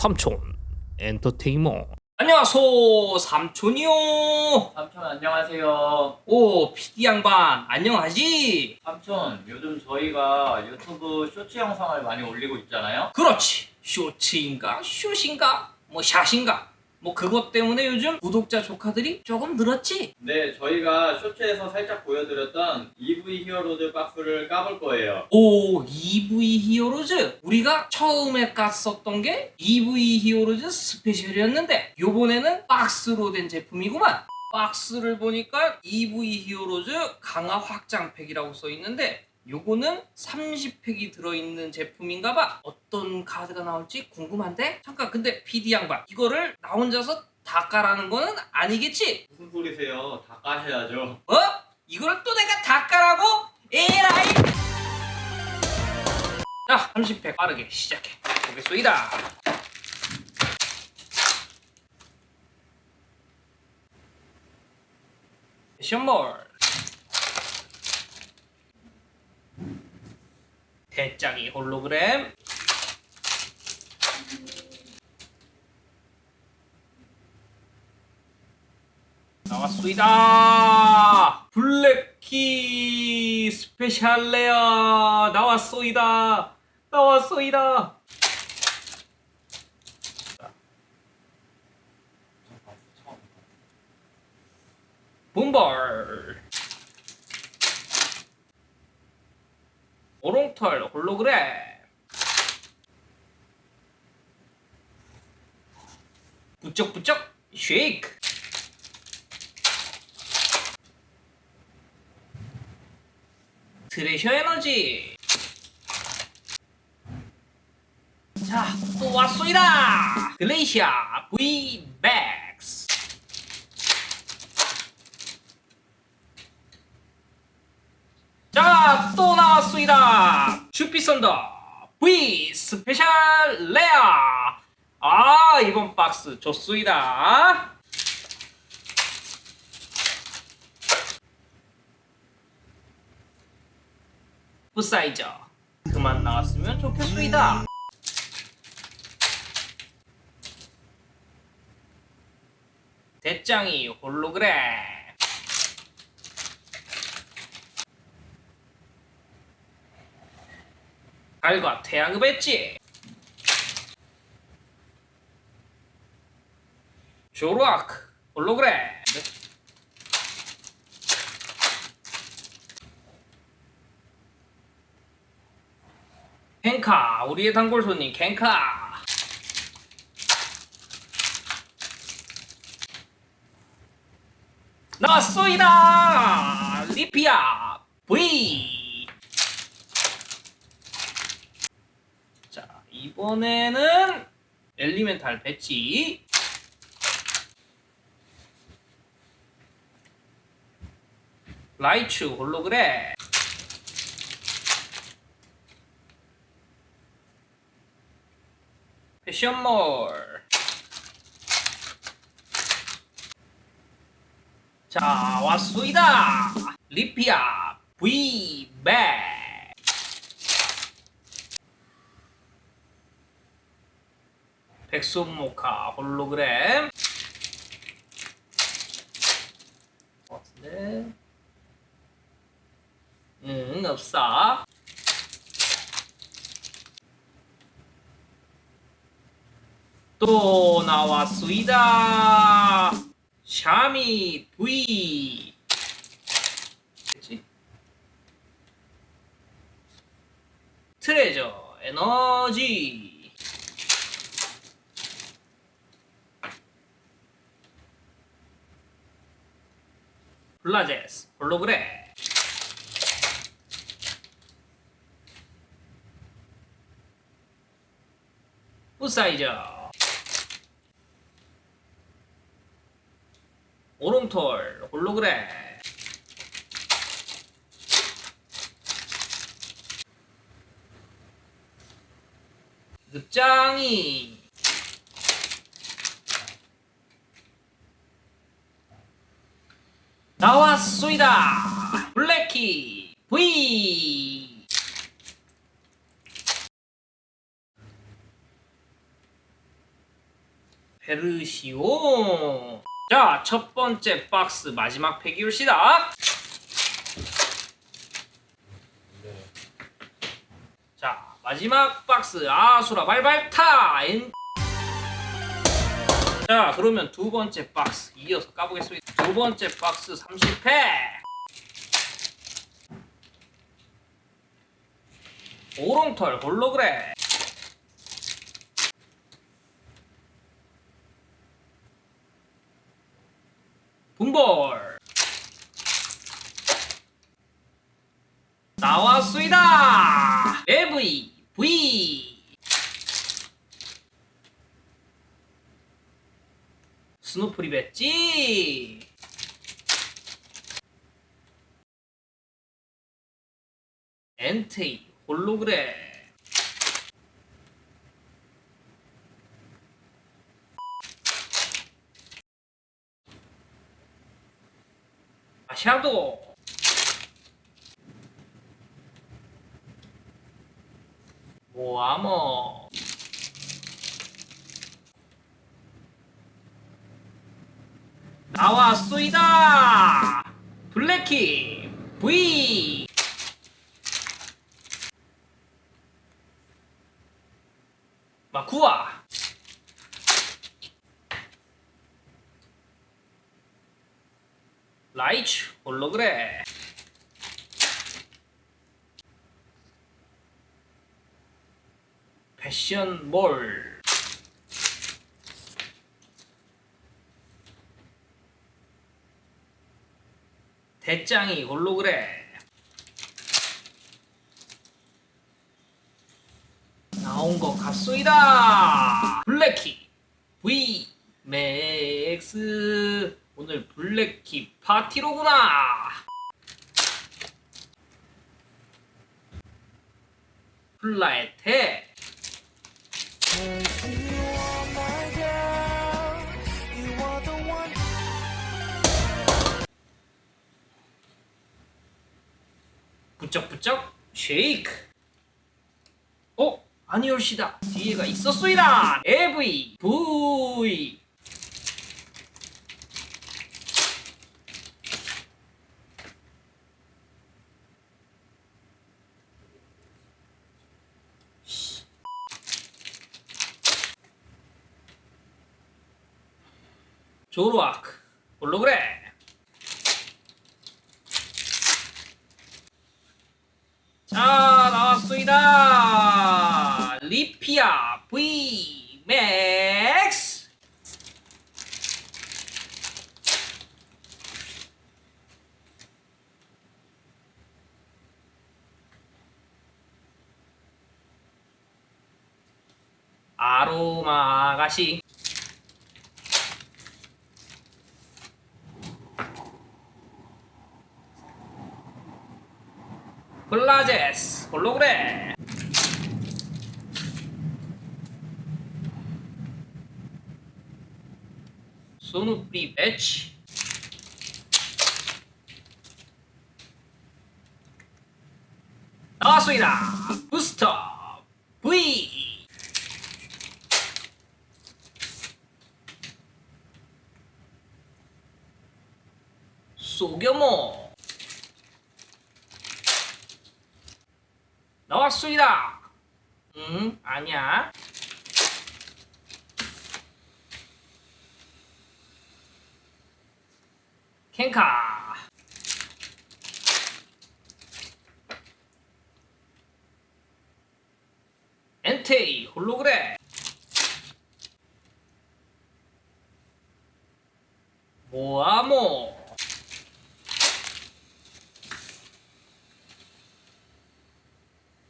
삼촌 엔터테인먼트 안녕하소 삼촌이요. 삼촌 안녕하세요. 오 PD 양반 안녕하지? 삼촌 요즘 저희가 유튜브 쇼츠 영상을 많이 올리고 있잖아요. 그렇지. 쇼츠인가 슛인가 뭐 샷인가 뭐 그것 때문에 요즘 구독자 조카들이 조금 늘었지? 네, 저희가 쇼츠에서 살짝 보여드렸던 EV 히어로즈 박스를 까볼 거예요. 오 EV 히어로즈. 우리가 처음에 깠었던 게 EV 히어로즈 스페셜이었는데 요번에는 박스로 된 제품이구만. 박스를 보니까 EV 히어로즈 강화 확장팩이라고 써 있는데 요거는 30팩이 들어있는 제품인가 봐 어떤 카드가 나올지 궁금한데 잠깐 근데 PD 양반 이거를 나 혼자서 다 까라는 거는 아니겠지? 무슨 소리세요? 다 까셔야죠. 어? 이걸 또 내가 다 까라고? 에라이! 자, 30팩 빠르게 시작해 보겠소이다. 패션몰 대짱이 홀로그램. 나왔소이다. 블랙키 스페셜 레어. 나왔소이다. 나왔소이다. 붐벌 오롱털 홀로그램. 부쩍부쩍 쉐이크. 트레셔 에너지. 자또 왔소이다. 글레이시아 V 맥스 자또 나왔소이다. 슈피선더 V 스페셜 레어 아 이번 박스 좋소이다. 풋사이저. 그만 나왔으면 좋겠소이다. 대짱이 홀로그램 달과 태양의 배지. 조르아크 홀로그램. 켄카 우리의 단골 손님 켄카. 나왔소이다. 리피아 V 자 이번에는 엘리멘탈 배치. 라이츠 홀로그램. 패션몰. 자 왔소이다. 리피아 V 백 백손모카 홀로그램. 같은데. 응 없어. 또 나왔소이다. 샤미 V 그치? 트레저 에너지 블라제스 홀로그램. 푸사이저. 오롱털 홀로그램. 늑장이 나왔소이다 블랙키 V 페르시오. 자, 첫 번째 박스 마지막 팩이올 시다. 자, 마지막 박스 아수라 발발타. 엔... 자, 그러면 두 번째 박스 이어서 까보겠습니다. 두 번째 박스 30팩. 오롱털 홀로그램. 분볼. 나왔습니다. AV V. 스노프리 배지. 엔테이 홀로그램. 아샤도. 모아모. 나왔소이다. 블랙키 V. 마쿠아. 라이츠 홀로그램. 패션 몰. 대짱이 홀로그램. 나온 것 같소이다. 블랙키 V 맥스 오늘 블랙키 파티로구나. 플라에테 부쩍부쩍 쉐이크. 어? 아니올시다. 뒤에가 있었소이다. AV V 조르아크. 홀로그램 자 나왔습니다. 리피아 V 맥스. 아로마 가시 플 라제스 홀로그램 소누 프리 배치. 나왔습니다. 부스터 V. 소규모 나왔습니다. 응, 아니야. 캔카. 엔테이 홀로그램. 모아모.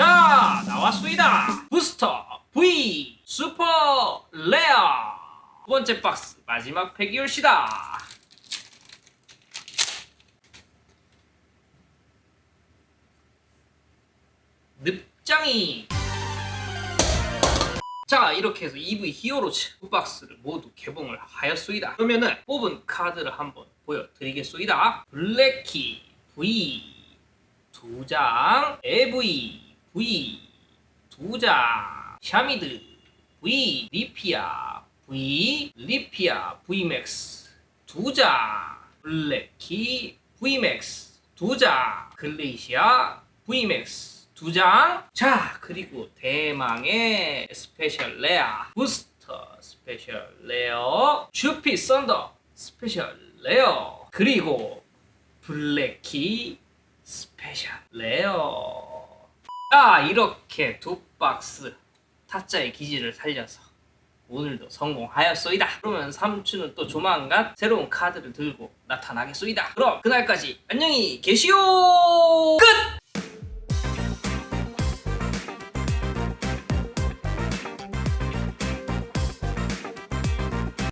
자 나왔습니다. 부스터 V 슈퍼 레어 두 번째 박스 마지막 팩이 올시다. 늪장이. 자 이렇게 해서 EV 히어로즈 두 박스를 모두 개봉을 하였소이다. 그러면은 뽑은 카드를 한번 보여드리겠소이다. 블랙키 V 두 장, AV, V 두 장, 샤미드, V, 리피아, V 리피아 VMAX 두장 블랙키 VMAX 두장 글레이시아 VMAX 두 장 자 그리고 대망의 스페셜 레어 부스터 스페셜 레어 주피 썬더 스페셜 레어 그리고 블랙키 스페셜 레어. 자 이렇게 두 박스 타짜의 기질을 살려서 오늘도 성공하였소이다. 그러면 삼촌은 또 조만간 새로운 카드를 들고 나타나겠소이다. 그럼 그날까지 안녕히 계시오. 끝.